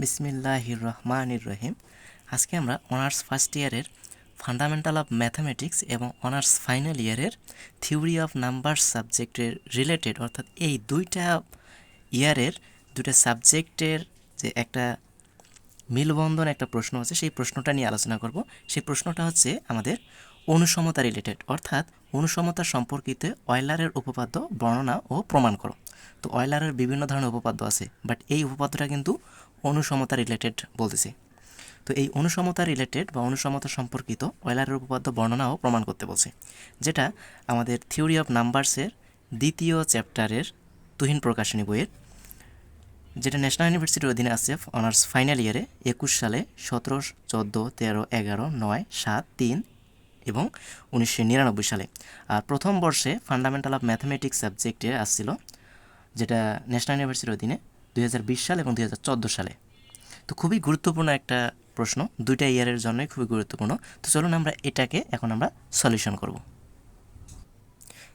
বিসমিল্লাহির রহমানির রহিম আজকে আমরা অনার্স ফার্স্ট ইয়ারের ফান্ডামেন্টাল অফ ম্যাথামেটিক্স এবং অনার্স ফাইনাল ইয়ারের থিওরি অফ নাম্বার সাবজেক্টের রিলেটেড, অর্থাৎ এই দুইটা ইয়ারের দুইটা সাবজেক্টের যে একটা মিলবন্ধন, একটা প্রশ্ন আছে, সেই প্রশ্নটা নিয়ে আলোচনা করব। সেই প্রশ্নটা হচ্ছে আমাদের অনুসমতা রিলেটেড, অর্থাৎ অনুসমতা সম্পর্কিত অয়লারের উপপাদ্য বর্ণনা ও প্রমাণ করো। তো অয়লারের বিভিন্ন ধরনের উপপাদ্য আছে, বাট এই উপপাদ্যটা কিন্তু অনুসমতা রিলেটেড বলতেছি। তো এই অনুসমতা রিলেটেড বা অনুসমতা সম্পর্কিত অয়লারের উপপাদ্য বর্ণনাও প্রমাণ করতে বলছে। যেটা আমাদের থিওরি অফ নাম্বারসের দ্বিতীয় চ্যাপ্টারের তুহিন প্রকাশনী বইয়ের, যেটা ন্যাশনাল ইউনিভার্সিটির অধীনে আছে অনার্স ফাইনাল ইয়ারে একুশ সালে সতেরো, চোদ্দ, তেরো, এগারো, নয়, সাত, তিন এবং উনিশশো নিরানব্বই সালে। আর প্রথম বর্ষে ফান্ডামেন্টাল অফ ম্যাথামেটিক্স সাবজেক্টে আসছিল, যেটা ন্যাশনাল ইউনিভার্সিটির অধীনে দুই সাল এবং দু হাজার চোদ্দ সালে। তো খুবই গুরুত্বপূর্ণ একটা প্রশ্ন, দুইটা ইয়ারের জন্যই খুবই গুরুত্বপূর্ণ। তো চলুন আমরা এটাকে এখন আমরা সলিউশন করব।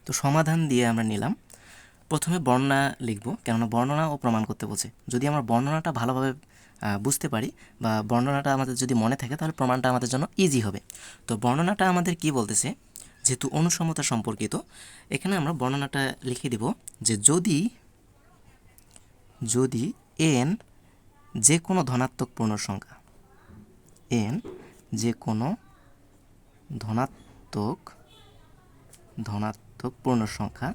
তো সমাধান দিয়ে আমরা নিলাম। প্রথমে বর্ণনা লিখব, কেননা বর্ণনা ও প্রমাণ করতে বলছে। যদি আমরা বর্ণনাটা ভালোভাবে বুঝতে পারি বা বর্ণনাটা আমাদের যদি মনে থাকে, তাহলে প্রমাণটা আমাদের জন্য ইজি হবে। তো বর্ণনাটা আমাদের কি বলতেছে? যেহেতু অনুসমতা সম্পর্কিত, এখানে আমরা বর্ণনাটা লিখে দিব যে যদি যদি এন যে কোনো ধনাত্মক পূর্ণ সংখ্যা এন যে কোনো ধনাত্মক ধনাত্মক পূর্ণ সংখ্যা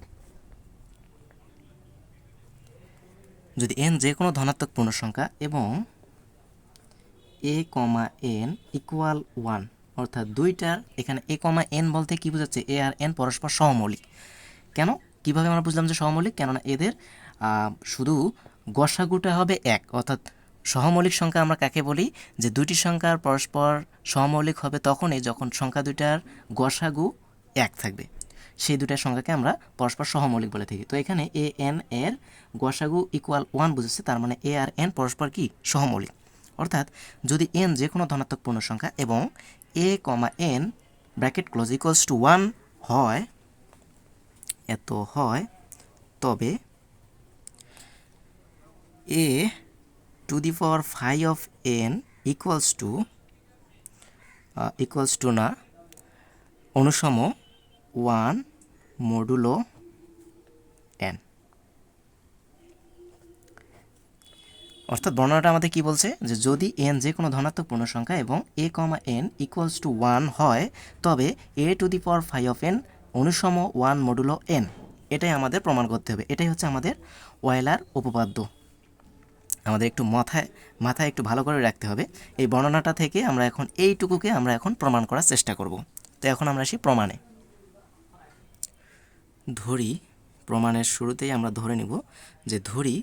যদি এন যে কোনো ধনাত্মক পূর্ণ সংখ্যা এবং A comma N equal one অর্থাৎ দুইটার এখানে এ কমা এন বলতে কি বোঝাচ্ছে? এ আর এন পরস্পর সহমৌলিক কেন? কীভাবে আমরা বুঝলাম যে সহমৌলিক কেননা এদের শুধু গসাগুটা হবে এক, অর্থাৎ সহমৌলিক সংখ্যা আমরা কাকে বলি? যে দুইটি সংখ্যার পরস্পর সহমৌলিক হবে তখনই যখন সংখ্যা দুইটার গসাগু এক থাকবে। সেই দুটার সংখ্যাকে আমরা পরস্পর সহমৌলিক বলে থাকি। তো এখানে এ, এন, এর গসাগু ইকুয়াল ওয়ান বুঝেছে, তার মানে এ আর এন পরস্পর কি? সহমৌলিক। অর্থাৎ যদি এন যে কোনো ধনাত্মক পূর্ণ সংখ্যা এবং A comma N bracket close equals to one হয়, এত হয়, তবে A to the power five of N equals to equals to না অনুসম ওয়ান মডুলো এন অর্থাৎ বর্ণনাটা আমাদের কি বলছে? যে যদি এন যে কোনো ধনাত্মক পূর্ণ সংখ্যা এবং A comma N equals to one হয়, তবে A to the power five of N অনুসম one modulo N এটাই আমাদের প্রমাণ করতে হবে। এটাই হচ্ছে আমাদের ওয়েলার উপপাদ্য। আমাদের একটু মাথায় মাথায় একটু ভালো করে রাখতে হবে। এই বর্ণনাটা থেকে আমরা এখন এইটুকুকে আমরা এখন প্রমাণ করার চেষ্টা করব। তো এখন আমরা আসি প্রমাণে। ধরি, প্রমাণের শুরুতেই আমরা ধরে নিব যে ধরি,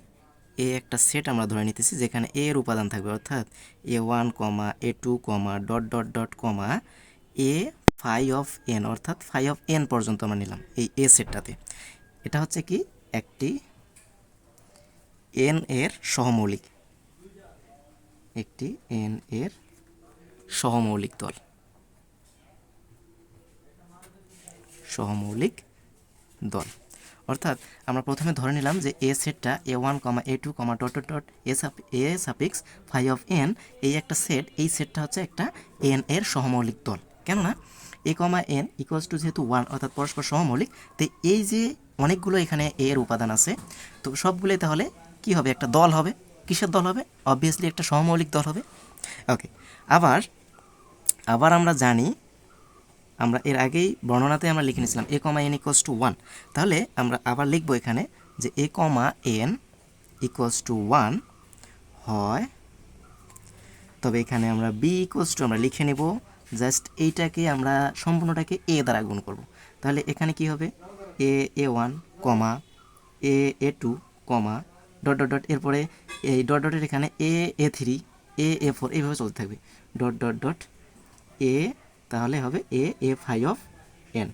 এ একটা সেট আমরা ধরে নিতেছি যেখানে এ এর উপাদান থাকবে, অর্থাৎ A one comma, A two comma, dot dot dot comma, A phi of n, অর্থাৎ ফাই অফ এন পর্যন্ত আমরা নিলাম এই এ সেটটাতে। এটা হচ্ছে কি? একটি এন এর সহমৌলিক। একটি এন এর সহমৌলিক দল সহমৌলিক দল। অর্থাৎ আমরা প্রথমে ধরে নিলাম যে এ সেটটা A one comma A two comma dot dot A sub, A suffix five of N, এই একটা সেট, এই সেটটা হচ্ছে একটা এন এর সহমৌলিক দল কেননা A comma N equals to যেহেতু ওয়ান, অর্থাৎ পরস্পর সহমৌলিক, তো এই যে অনেকগুলো এখানে এর উপাদান আছে, তো সবগুলোই তাহলে কি হবে? একটা দল হবে। কিসের দল হবে? অবভিয়াসলি একটা সহমৌলিক দল হবে। ওকে আবার আবার আমরা জানি, আমরা এর আগেই বর্ণনাতে আমরা লিখে নিয়েছিলাম A comma N equals to one তাহলে আমরা আবার লিখব এখানে যে A comma N equals to one হয়, তবে এখানে আমরা বি ইকুয়ালস টু আমরা লিখে নেব। জাস্ট এইটাকে আমরা সম্পূর্ণটাকে এ দ্বারা গুণ করব। তাহলে এখানে কি হবে? A A one comma A A two comma dot dot dot এরপরে এই ডট ডটের এখানে এ A three A A four এইভাবে চলতে থাকবে। ডট ডট ডট এ তাহলে হবে A A five of N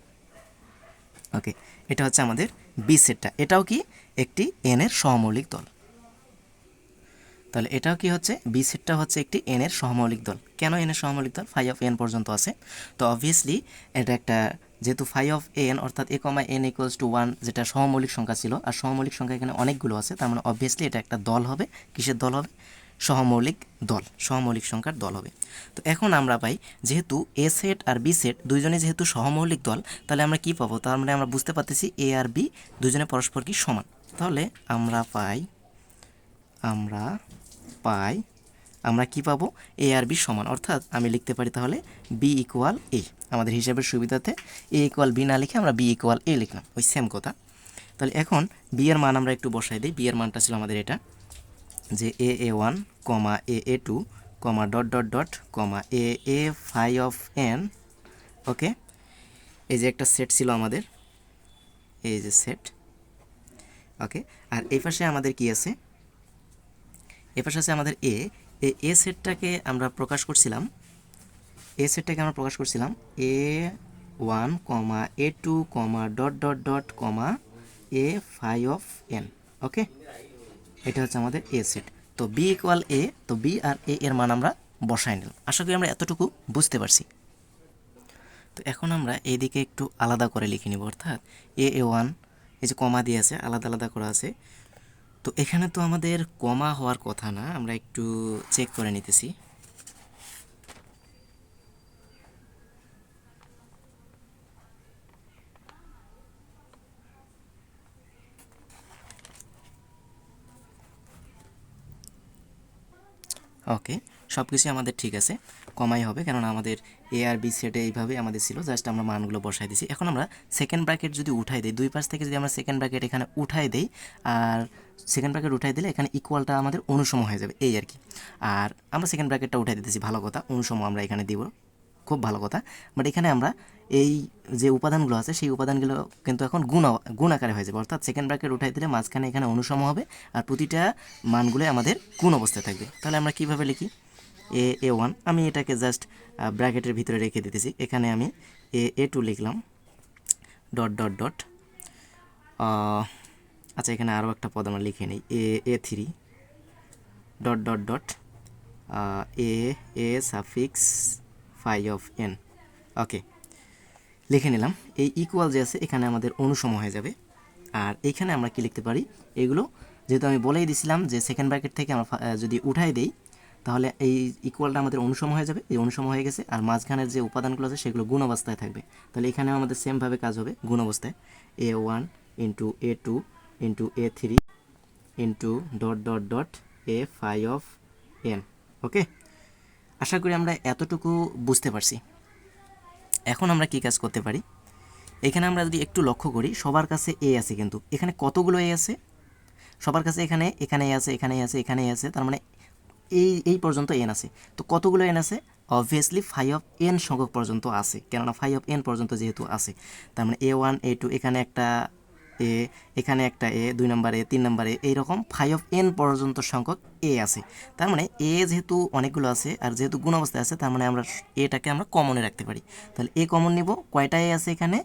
okay এটা হচ্ছে আমাদের বি সেটটা এটাও কি? একটি এন এর সহমৌলিক দল। তাহলে এটাও কি হচ্ছে? বি সেটটা হচ্ছে একটি এন এর সহমৌলিক দল। কেন এন এর সহমৌলিক দল? ফাইভ অফ এন পর্যন্ত আছে। তো অবভিয়াসলি এটা একটা যেহেতু ফাইভ অফ এন অর্থাৎ A comma N equals to one যেটা সহমৌলিক সংখ্যা ছিল, আর সহমৌলিক সংখ্যা এখানে অনেকগুলো আছে, তার মানে অবভিয়াসলি এটা একটা দল হবে। কিসের দল হবে? সহমৌলিক দল সহমৌলিক সংখ্যার দল হবে। তো এখন আমরা পাই, যেহেতু এ সেট আর বি সেট দুইজনে যেহেতু সহমৌলিক দল, তাহলে আমরা কি পাবো? তার মানে আমরা বুঝতে পারতেছি এ আর বি দুজনে পরস্পর কি সমান। তাহলে আমরা পাই আমরা পাই, আমরা কি পাবো? এ আর বি সমান। অর্থাৎ আমি লিখতে পারি তাহলে বি ইকুয়াল এ আমাদের হিসাবের সুবিধাতে এ ইকুয়াল বি না লিখে আমরা বি ইকুয়াল এ লিখলাম। ওই সেম কথা। তাহলে এখন বি এর মান আমরা একটু বসাই দিই। বি এর মানটা ছিল আমাদের এটা, যে A A one comma A A two comma dot dot dot comma A A phi of N okay এই যে একটা সেট ছিল আমাদের। এই যে সেট ওকে আর এই পাশে আমাদের কি আছে? এ পাশে আছে আমাদের এ এ সেটটাকে আমরা প্রকাশ করছিলাম এ সেটটাকে আমরা প্রকাশ করছিলাম A one comma A two comma dot dot dot comma A phi of N okay এটা হচ্ছে আমাদের এ সেট তো বি ইকুয়াল এ তো বি আর এ এর মান আমরা বসাই নিলাম। আশা করি আমরা এতটুকু বুঝতে পারছি। তো এখন আমরা এইদিকে একটু আলাদা করে লিখে নিব, অর্থাৎ এ এ ওয়ান এই যে কমা দিয়ে আছে, আলাদা আলাদা করা আছে। তো এখানে তো আমাদের কমা হওয়ার কথা না, আমরা একটু চেক করে নিতেছি। ওকে সব কিছুই আমাদের ঠিক আছে, কমাই হবে, কেননা আমাদের এ আর বি সেটে এইভাবে আমাদের ছিল জাস্ট আমরা মানগুলো বসাই দিছি। এখন আমরা সেকেন্ড ব্র্যাকেট যদি উঠাই দিই, দুই পাশ থেকে যদি আমরা সেকেন্ড ব্র্যাকেট এখানে উঠাই দিই, আর সেকেন্ড ব্র্যাকেট উঠাই দিলে এখানে ইকুয়ালটা আমাদের অনুসম হয়ে যাবে, এই আর কি। আর আমরা সেকেন্ড ব্র্যাকেটটা উঠাই দিতেছি, ভালো কথা, অনুসম আমরা এখানে দিব। খুব ভালো কথা। বাট এখানে আমরা এই যে উপাদানগুলো আছে, সেই উপাদানগুলো কিন্তু এখন গুণ গুণ আকারে হয়ে যাবে। অর্থাৎ সেকেন্ড ব্র্যাকেট উঠাই দিলে মাঝখানে এখানে অনুসম হবে আর প্রতিটা মানগুলো আমাদের গুণ অবস্থায় থাকবে। তাহলে আমরা কীভাবে লিখি? এ এ ওয়ান আমি এটাকে জাস্ট ব্র্যাকেটের ভিতরে রেখে দিতেছি। এখানে আমি এ এ টু লিখলাম। ডট ডট ডট আচ্ছা এখানে আরও একটা পদ আমরা লিখে নিই। A A three dot dot dot A A suffix phi of N. Okay, লিখে নিলাম। এই ইকুয়াল যে আছে, এখানে আমাদের অনুসম হয়ে যাবে। আর এইখানে আমরা কি লিখতে পারি? এগুলো যেহেতু আমি বলেই দিছিলাম যে সেকেন্ড ব্র্যাকেট থেকে আমরা যদি উঠাই দেই, তাহলে এই ইকুয়ালটা আমাদের অনুসম হয়ে যাবে। এই অনুসম হয়ে গেছে। আর মাঝখানের যে উপাদানগুলো আছে, সেগুলো গুণ অবস্থায় থাকবে। তাহলে এখানেও আমাদের সেমভাবে কাজ হবে, গুণ অবস্থায়। A one into A two into A three into dot dot dot A phi of N okay? আশা করি আমরা এতটুকু বুঝতে পারছি। এখন আমরা কি কাজ করতে পারি? এখানে আমরা যদি একটু লক্ষ্য করি, সবার কাছে এ আছে কিন্তু। এখানে কতগুলো এ আছে? সবার কাছে এখানে এখানে আছে এখানে আছে এখানে আছে, তার মানে এই এই পর্যন্ত এন আছে। তো কতগুলো এন আছে? অবভিয়াসলি ফাইভ অফ এন সংখ্যক পর্যন্ত আছে। কেননা ফাইভ অফ এন পর্যন্ত যেহেতু আছে। তার মানে এ ওয়ান এ টু এখানে একটা এ, এখানে একটা এ, দুই নম্বর এ, তিন নম্বর এ, এইরকম ফাইভ অফ এন পর্যন্ত সংখ্যক এ আছে। তার মানে এ যেহেতু অনেকগুলো আছে আর যেহেতু গুণ অবস্থায় আছে, তার মানে আমরা এটাকে আমরা কমনে রাখতে পারি। তাহলে এ কমন নিব, কয়টা এ আছে এখানে?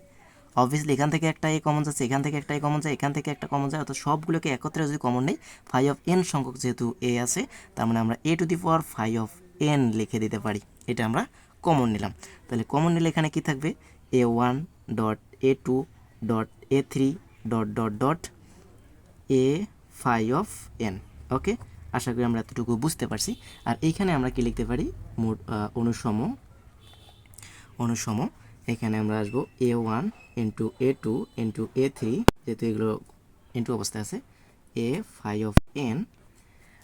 অবভিয়াসলি এখান থেকে একটা এ কমন যাচ্ছে, এখান থেকে একটা এ কমন যায়, এখান থেকে একটা কমন যায়, অর্থাৎ সবগুলোকে একত্রে যদি কমন নেই ফাইভ অফ এন সংখ্যক যেহেতু এ আছে, তার মানে আমরা A to the power five of N লিখে দিতে পারি। এটা আমরা কমন নিলাম। তাহলে কমন নিলে এখানে কি থাকবে? A one dot A two dot A three dot dot dot A phi of N okay আশা করি আমরা এতটুকু বুঝতে পারছি। আর এইখানে আমরা কি লিখতে পারি? মোট অনুসম অনুসম। এখানে আমরা আসব A one into A two into A three যেহেতু এগুলো ইন্টু অবস্থায় আছে। এ ফাই অফ এন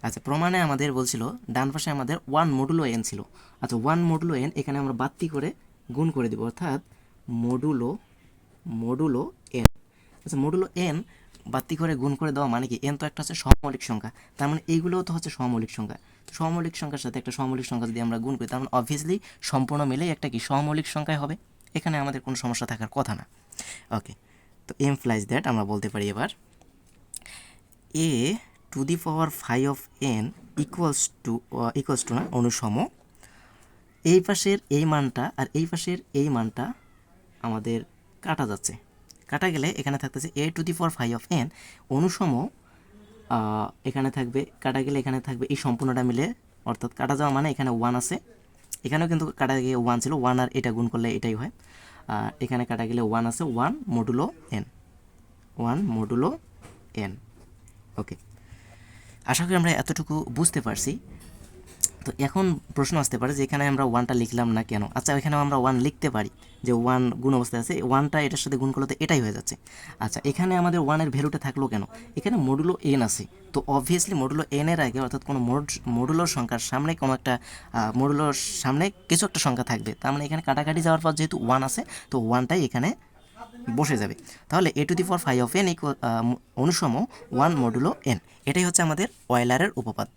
আচ্ছা প্রমাণে আমাদের বলছিল, ডান পাশে আমাদের ওয়ান মডুলো এন ছিল। আচ্ছা ওয়ান মডুলো এন এখানে আমরা বাত্তি করে গুণ করে দিব। অর্থাৎ মডুলো মডুলো আচ্ছা মডুলো এন বাতি করে গুণ করে দেওয়া মানে কি? এন তো একটা হচ্ছে সমমৌলিক সংখ্যা। তার মানে এইগুলোও তো হচ্ছে সমমৌলিক সংখ্যা। তো সমমৌলিক সংখ্যার সাথে একটা সমমৌলিক সংখ্যা যদি আমরা গুণ করি, তার মানে অবভিয়াসলি সম্পূর্ণ মিলেই একটা কি? সমমৌলিক সংখ্যায় হবে। এখানে আমাদের কোনো সমস্যা থাকার কথা না। ওকে তো এম ফ্লাইজ দ্যাট আমরা বলতে পারি এবার। A to the power five of N equals to equals to না, অনুসম। এই পাশের এই মানটা আর এই পাশের এই মানটা আমাদের কাটা যাচ্ছে। কাটা গেলে এখানে থাকতেছে A to the power five of N অনুসম এখানে থাকবে, কাটা গেলে এখানে থাকবে, এই সম্পূর্ণটা মিলে, অর্থাৎ কাটা যাওয়া মানে এখানে ওয়ান আছে। এখানেও কিন্তু কাটা গিয়ে ওয়ান ছিল ওয়ান আর এটা গুণ করলে এটাই হয়। আর এখানে কাটা গেলে ওয়ান আছে one modulo N one modulo N okay আশা করি আমরা এতটুকু বুঝতে পারছি। তো এখন প্রশ্ন আসতে পারে যে এখানে আমরা ওয়ানটা লিখলাম না কেন? আচ্ছা এখানেও আমরা ওয়ান লিখতে পারি যে ওয়ান গুণ অবস্থায় আছে ওয়ানটা এটার সাথে গুণ করলে তো এটাই হয়ে যাচ্ছে। আচ্ছা এখানে আমাদের ওয়ানের ভ্যালুটা থাকল কেন? এখানে মডুলো এন আছে। তো অবভিয়াসলি মডুলো এন এর আগে অর্থাৎ কোনো মোড মডুলোর সংখ্যার সামনে কোনো একটা মডুলোর সামনে কিছু একটা সংখ্যা থাকবে। তার মানে এখানে কাটাকাটি যাওয়ার পর যেহেতু ওয়ান আছে, তো ওয়ানটাই এখানে বসে যাবে। তাহলে A to the for five of N অনুসম one modulo N এটাই হচ্ছে আমাদের অয়েলারের উপপাদ্য।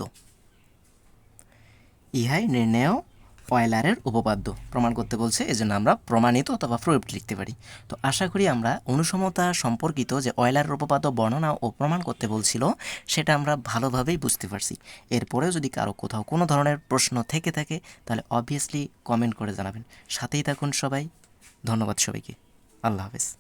ইহাই নির্ণেয় অয়েলারের উপপাদ্য। প্রমাণ করতে বলছে, এজন্য আমরা প্রমাণিত অথবা প্রয়োগ লিখতে পারি। তো আশা করি আমরা অনুসমতা সম্পর্কিত যে অয়েলারের উপপাদ্য বর্ণনা ও প্রমাণ করতে বলছিল, সেটা আমরা ভালোভাবেই বুঝতে পারছি। এরপরেও যদি কারও কোথাও কোনো ধরনের প্রশ্ন থেকে থাকে, তাহলে অবভিয়াসলি কমেন্ট করে জানাবেন। সাথেই থাকুন সবাই। ধন্যবাদ সবাইকে। আল্লাহ হাফেজ।